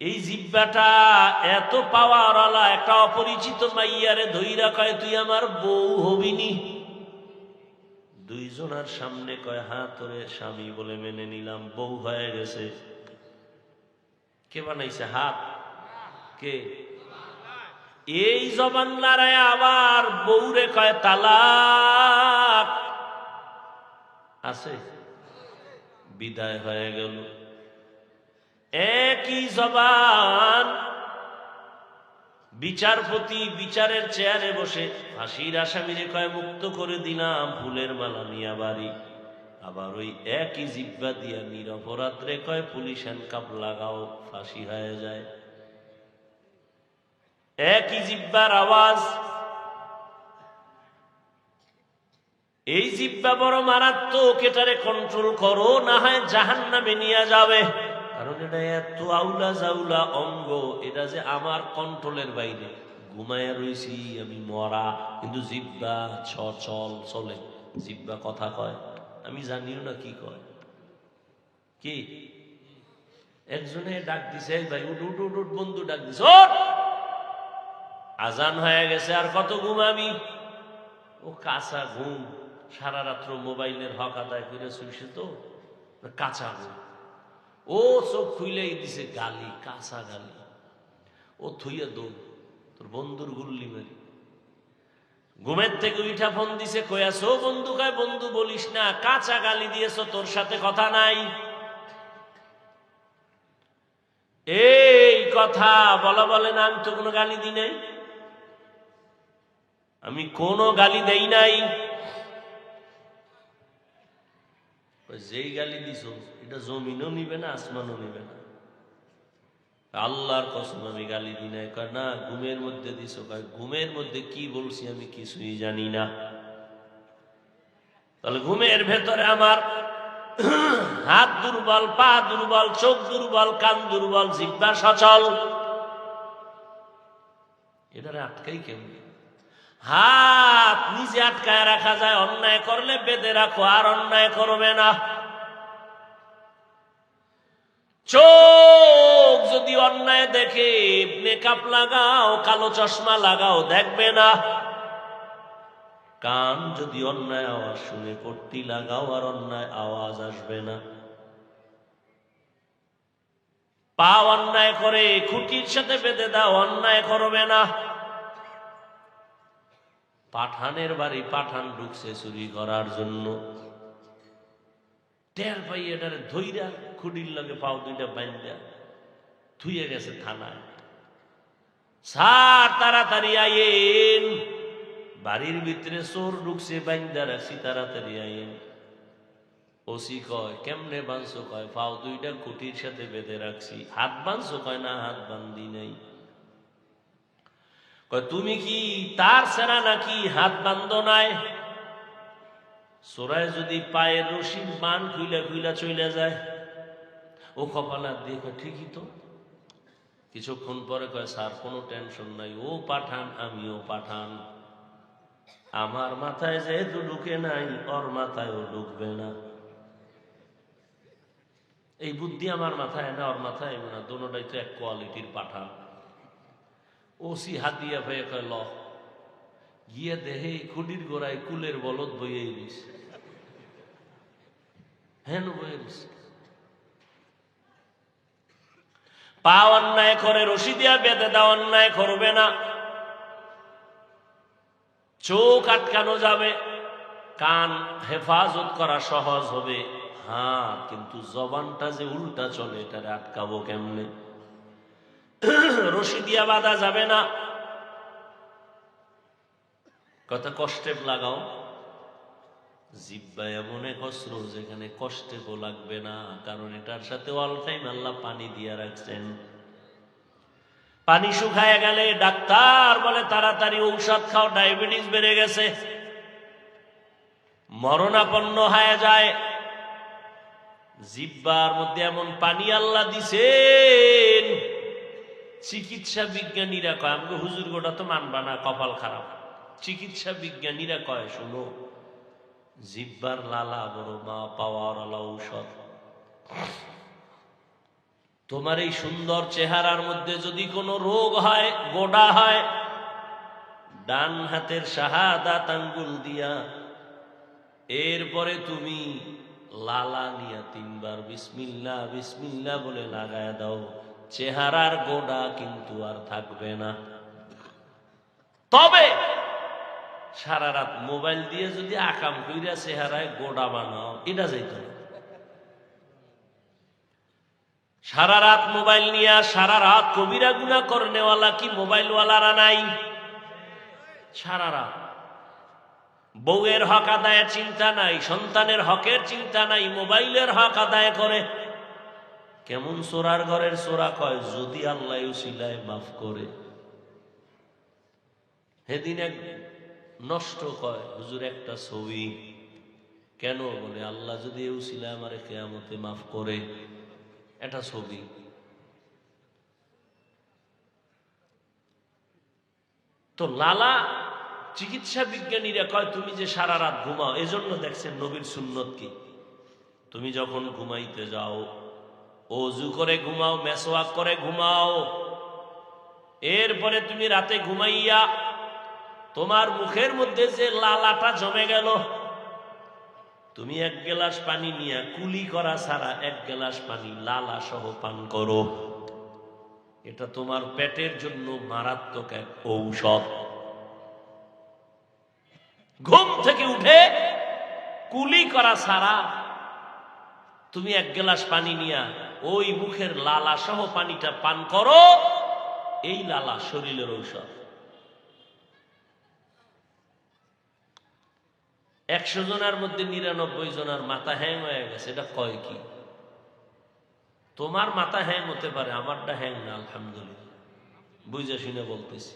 এই জিব্বাটা এত পাওয়ার আলা, একটা অপরিচিত মাইয়ারে ধইরা কয়, তুই আমার বউ হবিনি? দুইজনার সামনে কয় হ্যাঁ তোরে স্বামী বলে মেনে নিলাম, বউ হয়ে গেছে। কে বানাইছে হাত? কে? এই জবান লড়াই আবার বউরে কয়, তালাক। আছে? বিদায় হয়ে গেল। একই জবান। বিচারপতি বিচারের চেয়ারে বসে ফাঁসির আসামিরে কয়, মুক্ত করে দিলাম, ফুলের মালা নিয়া বাড়ি। আবার ওই একই জিব্বা দিয়া নিরপরাত্রে কয়, পুলিশ হ্যান্ডকাপ লাগাও, ফাঁসি হয়ে যায়। একই জিব্বার আওয়াজ। এই জিব্বা বড় মারাত্মক, এটারে কন্ট্রোল করো, না হয় জাহান নামে নিয়ে যাবে। কারণ এটা এত আউলা জাউলা অঙ্গ, এটা যে আমার কন্ট্রোলের বাইরে। ঘুমায় রইছি, আমি মরা, কিন্তু জিব্বা ছ, চল, চলে। জিব্বা কথা কয়, আমি জানিও না কি কয়। কি? একজনে ডাক দিছে ভাই, উঠ উঠ উঠ উঠ, বন্ধু ডাক দিছে আজান হয়ে গেছে, আর কত ঘুম আমি? ও কাঁচা ঘুম, সারা রাত্র মোবাইলের হক আদায় করে শুইছে তো, কাঁচা ঘুম। ও চোখ খুইলেই দিছে গালি, কাঁচা গালি। ও থুইয়া দৌড়, তোর বন্ধুর গুল্লি মারি। ঘুমের থেকে উঠা ফোন দিছে কয়াস ও বন্ধু কয়, বন্ধু বলিস না, কাঁচা গালি দিয়েছ, তোর সাথে কথা নাই। এই কথা, বলা বলে না, আমি তো কোনো গালি দিই নাই। আমি কোনো গালি দেই নাই। যেই গালি দিছ, এটা জমিনও নিবে না, আসমানও নিবে না। আল্লাহর কসম আমি গালি দিই নাই। কয়, না, ঘুমের মধ্যে দিছ। কয়, ঘুমের মধ্যে কি বলছি আমি কিছুই জানি না। তাহলে ঘুমের ভেতরে আমার হাত দুর্বল, পা দুর্বল, চোখ দুর্বল, কান দুর্বল জিব্বা সচল। এটারে আটকাই কেমনি? হাত নিজে আটকায় রাখা যায়, অন্যায় করলে বেঁধে রাখো, আর অন্যায় করবে না। চোখ যদি অন্যায় দেখে মেকআপ লাগাও, কালো চশমা লাগাও, দেখবে না। কান যদি অন্যায় আওয়াজ শুনে পট্টি লাগাও, আর অন্যায় আওয়াজ আসবে না। পা অন্যায় করে, খুঁটির সাথে বেঁধে দাও, অন্যায় করবে না। পাঠানের বাড়ি পাঠান ঢুকছে চুরি করার জন্য। টের পাই এটারে ধইরা খুঁটির লগে পাও দুইটা বাইন্দা থুইয়ে গেছে থানায়। সার তাড়াতাড়ি আইন। বাড়ির ভিতরে চোর ঢুকছে বাইন্দা রাখছি তাড়াতাড়ি আইন। ওসি কয়, কেমনে বাঁধছো কয়, পাও দুইটা খুঁটির সাথে বেঁধে রাখছি। হাত বাঁধছো কয়, না, হাত বান্ধি নাই। তুমি কি তার সেরা নাকি হাত বান্ধ নাই? সোরায় যদি পায়ের রশির বান খুইলা খুইলা চলে যায়, ও কপালার দিয়ে কয়, ঠিকই তো। কিছুক্ষণ পরে কয়, স্যার, কোনো টেনশন নাই। ও পাঠান, আমিও পাঠান। আমার মাথায় যেহেতু ঢুকে নাই, ওর মাথায়ও ঢুকবে না। এই বুদ্ধি আমার মাথায় না, ওর মাথায় না দোনোটাই তো এক কোয়ালিটির পাঠান। ওসি হাতিয়া হয়ে কয়, ল। গিয়ে দেহে খুঁটির গোড়ায় কুলের বলদ বইয়ে দিছে হেন বইয়ে দিছে পা অন্যায় করে, রশি দিয়া বেঁধে দাও অন্যায় করবে না। চোখ আটকানো যাবে। কান হেফাজত করা সহজ হবে। হ্যাঁ কিন্তু জবানটা যে উল্টা চলে, এটারে আটকাবো কেমনে? রশি দিয়া বাঁধা যাবে না। কত কষ্টে লাগাও। জিব্বা এমন এক অস্ত্র যেখানে কষ্টে লাগবে না, কারণ এটার সাথে অল টাইম আল্লাহ পানি দিয়া রাখছেন। পানি শুকায় গেলে ডাক্তার বলে, তাড়াতাড়ি ঔষধ খাও, ডায়াবেটিস বেড়ে গেছে। মরণাপন্ন হয়ে যায়। জিব্বার মধ্যে এমন পানি আল্লাহ দিছেন চিকিৎসা বিজ্ঞানীরা কয় আমাকে হুজুর গোটা তো মানবা না, কপাল খারাপ। চিকিৎসা বিজ্ঞানীরা কয়, শুনো, জিব্বার লালা বড় মা পাওয়ার আলা ঔষধ। তোমার এই সুন্দর চেহারার মধ্যে যদি কোনো রোগ হয়, গোডা হয়, ডান হাতের শাহাদাত আঙ্গুল দিয়া এরপরে তুমি লালা নিয়া তিনবার বিসমিল্লা বিসমিল্লা বলে লাগায় দাও। চেহারার গোডা কিন্তু আর থাকবে না। তবে সারা রাত মোবাইল দিয়ে যদি আকাম কইরা চেহারায় গোডা বানাও, এটা যাইত সারা রাত মোবাইল নিয়ে সারা রাত কবিরা গুনা করনেওয়ালা কি মোবাইলওয়ালারা নাই? সারা রাত। বউয়ের হক আদায়ের চিন্তা নাই, সন্তানের হকের চিন্তা নাই, মোবাইলের হক আদায় করে। কেমন সোরার ঘরের সোরা কয়, যদি আল্লাহ উসিলায় মাফ করে। সেদিন এক নষ্ট কয়, হুজুর, একটা ছবি। কেন? বলে, আল্লাহ যদি উসিলায় আমার কেয়ামতে মাফ করে। এটা ছবি। তো লালা চিকিৎসা বিজ্ঞানীরা কয়, তুমি যে সারা রাত ঘুমাও, এজন্য দেখছেন নবীর সুন্নত কি? তুমি যখন ঘুমাইতে যাও অজু করে ঘুমাও, মেসোয়াক করে ঘুমাও। এরপরে তুমি রাতে ঘুমাইয়া তোমার মুখের মধ্যে যে লালাটা জমে গেল, তুমি এক গ্লাস পানি নিয়ে কুলি করা ছাড়া এক গ্লাস পানি লালা সহ পান করো। এটা তোমার পেটের জন্য মারাত্মক এক ঔষধ। ঘুম থেকে উঠে কুলি করা ছাড়া তুমি এক গ্লাস পানি নিয়া ওই মুখের লালা সহ পানিটা পান করো, এই লালা শরীরের ঔষধ। একশো জনের মধ্যে নিরানব্বই জনের মাথা হ্যাং হয়ে গেছে, এটা কয় কি? তোমার মাথা হ্যাং হতে পারে, আমারটা হ্যাং না, আলহামদুলিল্লাহ। বুঝে শুনে বলতেছি।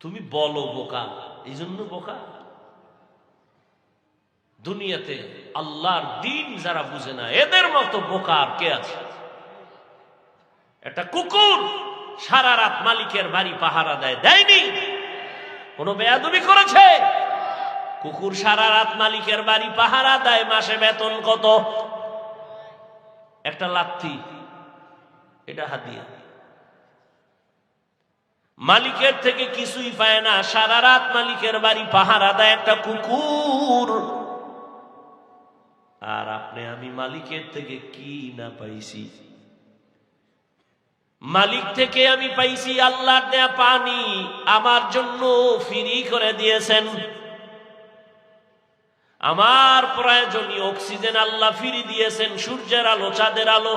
তুমি বলো বোকা এই জন্য বোকা? দুনিয়াতে আল্লাহর দিন যারা বুঝে না, এদের মতো বোকা আর কে আছে? একটা কুকুর সারা রাত মালিকের বাড়ি পাহারা দেয়, দেয়নি? কোনো বেয়াদুবি করেছে? কুকুর সারা রাত মালিকের বাড়ি পাহারা দেয়, মাসে বেতন কত? একটা লাথি, এটা হাতিয়া মালিকের থেকে কিছুই পায় না, সারা রাত মালিকের বাড়ি পাহারা দেয় একটা কুকুর। আর আপনি, আমি মালিকের থেকে কি না পাইছি? মালিক থেকে আমি পাইছি আল্লাহর দেয়া পানি, আমার জন্য ফ্রি করে দিয়েছেন। আমার প্রয়োজনীয় অক্সিজেন আল্লাহ ফিরি দিয়েছেন, সূর্যের আলো, চাঁদের আলো,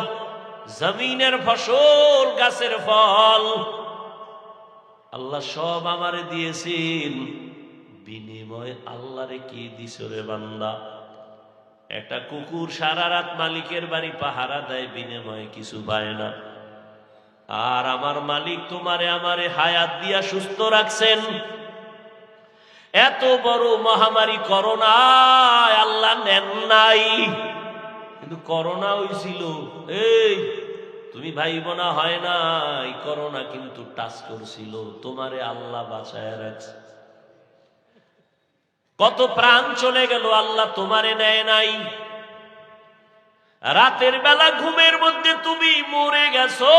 জমিনের ফসল, গাছের ফল। আল্লাহ সব আমারে দিয়েছেন। বিনিময় আল্লাহরে কি দিছ রে বান্দা? একটা কুকুর সারা রাত মালিকের বাড়ি পাহারা দেয়, বিনিময়ে কিছু পায় না। আর আমার মালিক তোমারে আমারে হায়াত দিয়া সুস্থ রাখছেন। এত বড় মহামারী করোনা আল্লাহ নেন নাই। কিন্তু করোনা হয়েছিল এই, তুমি ভাইব না হয় নাই, করোনা কিন্তু টাচ করছিল। তোমারে আল্লাহ বাঁচায় রাখছে। কত প্রাণ চলে গেল, আল্লাহ তোমারে নেয় নাই। রাতের বেলা ঘুমের মধ্যে তুমি মরে গেছো।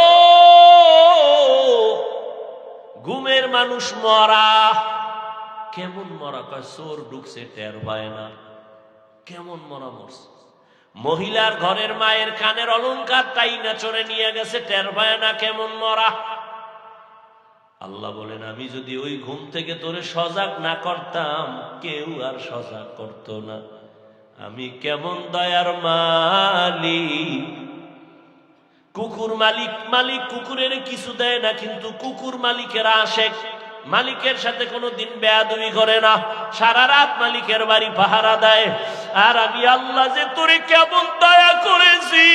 ঘুমের মানুষ মরা। কেমন মরা? কয়, চোর ঢুকছে, টের পায় না। কেমন মরা মরছে? মহিলার ঘরের মায়ের কানের অলংকার তাই না চড়ে নিয়ে গেছে, টের পায় না কেমন মরা। আল্লাহ বলেন, আমি যদি ওই ঘুম থেকে তোরে সজাগ না করতাম, কেউ আর সজাগ করতো না। আমি কেমন দয়ার মালিক। কুকুর মালিক মালিক কুকুরের কিছু দেয় না, কিন্তু কুকুর মালিকের আশেক, মালিকের সাথে কোনো দিন বেয়াদবি করে না। সারা রাত মালিকের বাড়ি পাহারা দেয়। আর আমি আল্লাহ যে তোরে কেমন দয়া করেছি।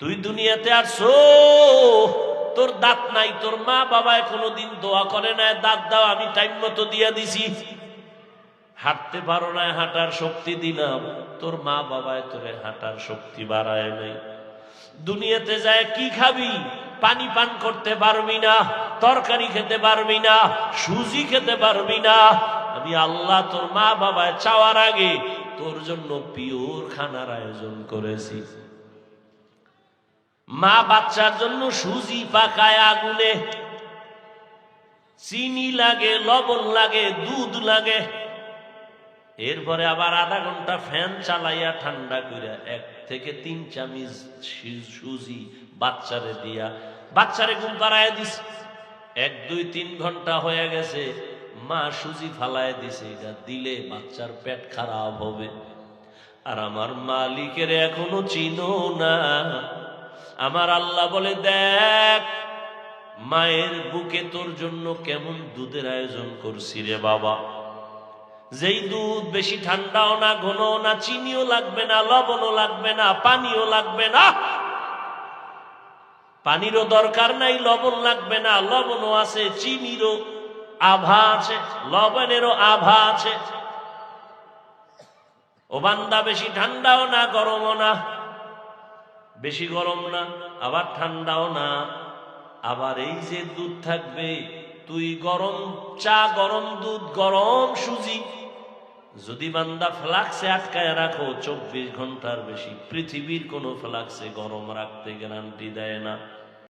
তুই দুনিয়াতে আসো। তোর দাঁত নাই, তোর মা বাবায় কোনোদিন দোয়া করে না দাঁত দাও, আমি টাইম মতো দিয়ে দিছি। হাঁটতে পারো না, হাঁটার শক্তি দিলাম। তোর মা বাবায় তোরে হাঁটার শক্তি বাড়ায় নাই। দুনিয়াতে যায় কি খাবি? পানি পান করতে পারবি না, তরকারি খেতে পারবি না, সুজি খেতে পারবি না। আমি আল্লাহ তোর মা বাবায় চাওয়ার আগে তোর জন্য পিওর খানার আয়োজন করেছি। মা বাচ্চার জন্য সুজি পাকায় আগুনে। চিনি লাগে, লবণ লাগে, দুধ লাগে। এরপরে আবার আধা ঘণ্টা ফ্যান চালাইয়া ঠান্ডা করিয়া এক থেকে তিন চামিচ সি- সুজি বাচ্চারে দিয়া বাচ্চারে ঘুম পাড়ায় দিস। এক, দুই, তিন ঘণ্টা হয়ে গেছে, মা সুজি ফালায় দিছে, এটা দিলে বাচ্চার পেট খারাপ হবে। আর আমার মালিকের এখনও চিনো না। আমার আল্লাহ বলে, দেখ, মায়ের বুকে তোর জন্য কেমন দুধের আয়োজন করছি রে বাবা। যেই দুধ বেশি ঠান্ডাও না, ঘনও না, চিনিও লাগবে না, লবণও লাগবে না, পানিও লাগবে না। পানিরও দরকার নাই, লবণ লাগবে না, লবণও আছে, চিনিরও আভা আছে, লবণেরও আভা আছে। ও বান্দা বেশি ঠান্ডাও না, গরমও না। বেশি গরম না, আবার ঠান্ডাও না। আবার এই যে দুধ থাকবে, তুই গরম চা, গরম দুধ, গরম সুজি। যদি বান্দা ফ্লাক্সে আটকায় রাখো, চব্বিশ ঘণ্টার বেশি পৃথিবীর কোনো ফ্লাক্সে গরম রাখতে গ্যারান্টি দেয় না।